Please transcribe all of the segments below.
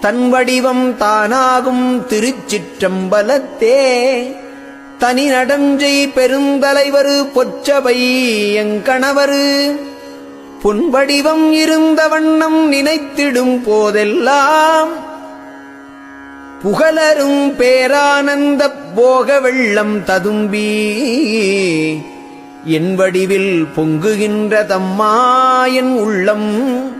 தன் வடிவம் தானாகும் திருச்சிற்றம்பலத்தே. தனி நடஞ்சை பெருந்தலைவரு பொற்றவை எங்கணவரு. புன்வடிவம் இருந்த வண்ணம் நினைத்திடும் போதெல்லாம். புகழரும் பேரானந்த போக வெள்ளம் ததும்பி. என் வடிவில் பொங்குகின்ற தம்மாயன் உள்ளம்.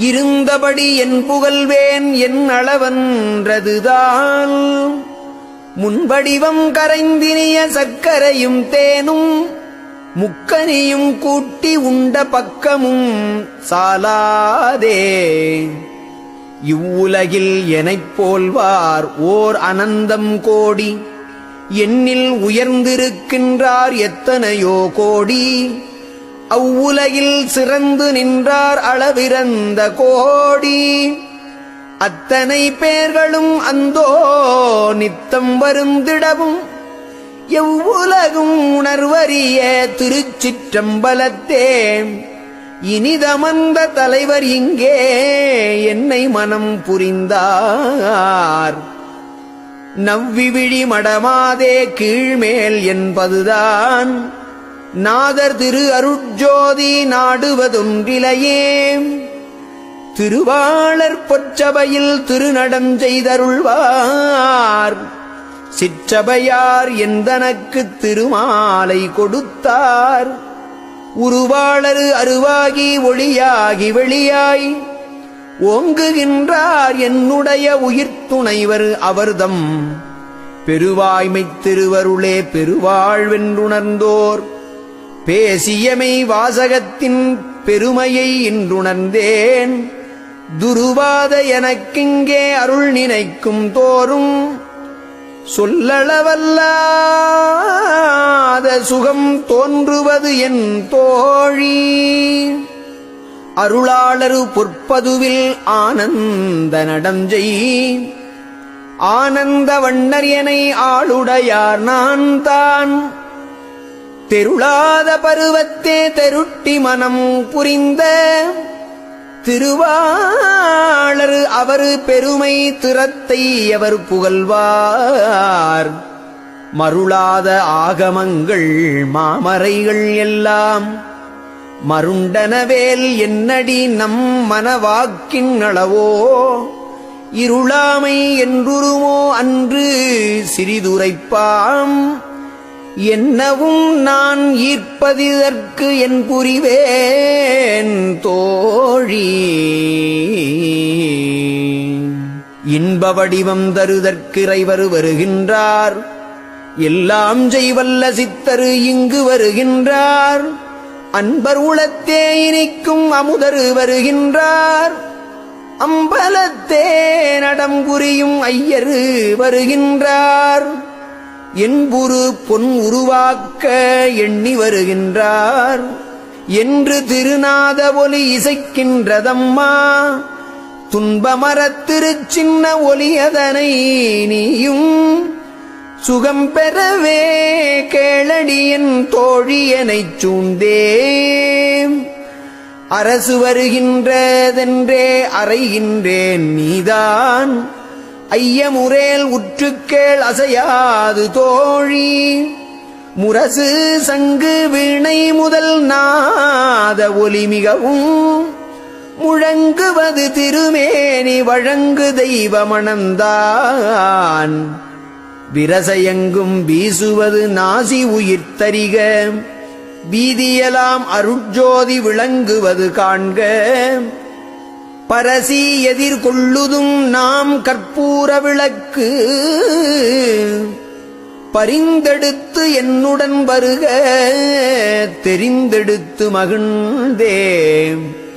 இருந்தபடி என் புகழ்வேன் என் அளவன்றதுதான். முன்வடிவம் கரைந்தினிய சர்க்கரையும் தேனும் முக்கனியும் கூட்டி உண்ட பக்கமும் சாலாதே. இவ்வுலகில் எனப் போல்வார் ஓர் அனந்தம் கோடி எண்ணில் உயர்ந்திருக்கின்றார் எத்தனையோ கோடி. அவ்வுலகில் சிறந்து நின்றார் அளவிறந்த கோடி. அத்தனை பேர்களும் அந்தோ நித்தம் வருந்திடவும் எவ்வுலகும் உணர்வறிய திருச்சிற்றம்பலத்தே இனிதமந்த தலைவர் இங்கே என்னை மனம் புரிந்தார். நவ்விவிழி மடமாதே கீழ்மேல் என்பதுதான். நாதர் திரு அருட்ஜோதி நாடுவதொன்றிலையே திருவாளர் பொற்சபையில் திருநடம் செய்தருள்வார். சிற்றபையார் எந்தனக்கு திருமாலை கொடுத்தார். உருவாளரு அருவாகி ஒளியாகி வெளியாய். ஓங்குகின்றார் என்னுடைய உயிர்த்துணைவர் அவர்தம். பெருவாய்மைத் திருவருளே பெருவாழ்வென்றுணர்ந்தோர். பேசியமை வாசகத்தின் பெருமையை இன்றுணர்ந்தேன். துருவாத எனக்கிங்கே அருள் நினைக்கும் தோறும் சொல்லளவல்லாத சுகம் தோன்றுவது என் தோழி. அருளாளரு பொற்பதுவில் ஆனந்த நடஞ்சை. ஆனந்த வண்ணர் என ஆளுடையார் நான் தான் தெருளாத பருவத்தே தெருட்டி மனம் புரிந்த திருவாளர் அவர் பெருமை திறத்தை அவர் புகழ்வார். மருளாத ஆகமங்கள் மாமறைகள் எல்லாம் மருண்டனவேல் என்னடி நம் மனவாக்கின் அளவோ? இருளாமை என்றுருமோ அன்று சிறிதுரைப்பாம். என்னவும் நான் ஈர்ப்பதிதற்கு என் புரிவேன் தோழி. இன்ப வடிவம் தருதற்கிறைவர் வருகின்றார். எல்லாம் செய்வல்ல சித்தரு இங்கு வருகின்றார். அன்பர் உளத்தே இனிக்கும் அமுதரு வருகின்றார். அம்பலத்தே நடம் புரியும் ஐயரு வருகின்றார். என்புரு பொன் உருவாக்க எண்ணி வருகின்றார். என்று திருநாத ஒலி இசைக்கின்றதம்மா. துன்பமரத் திருச்சின்ன ஒலியதனை நீயும். சுகம் பெறவே கேளடியன் தோழியனைச் சூழ்ந்தே அரசு வருகின்றதென்றே அறைகின்றேன் நீதான். ஐயமுரேல் உற்றுக்கேள் அசையாது தோழி. முரசு சங்கு வீணை முதல் நாத ஒலி மிகவும் முழங்குவது திருமேனி வழங்கு தெய்வமணந்தான். விரசையெங்கும் வீசுவது நாசி உயிர் தரிக வீதியலாம் அருட்ஜோதி விளங்குவது காண்க. பரசி எதிர்கொள்ளுதும் நாம் கற்பூர விளக்கு. பரிந்தெடுத்து என்னுடன் வருக தெரிந்தெடுத்து மகிழ்ந்தேன்.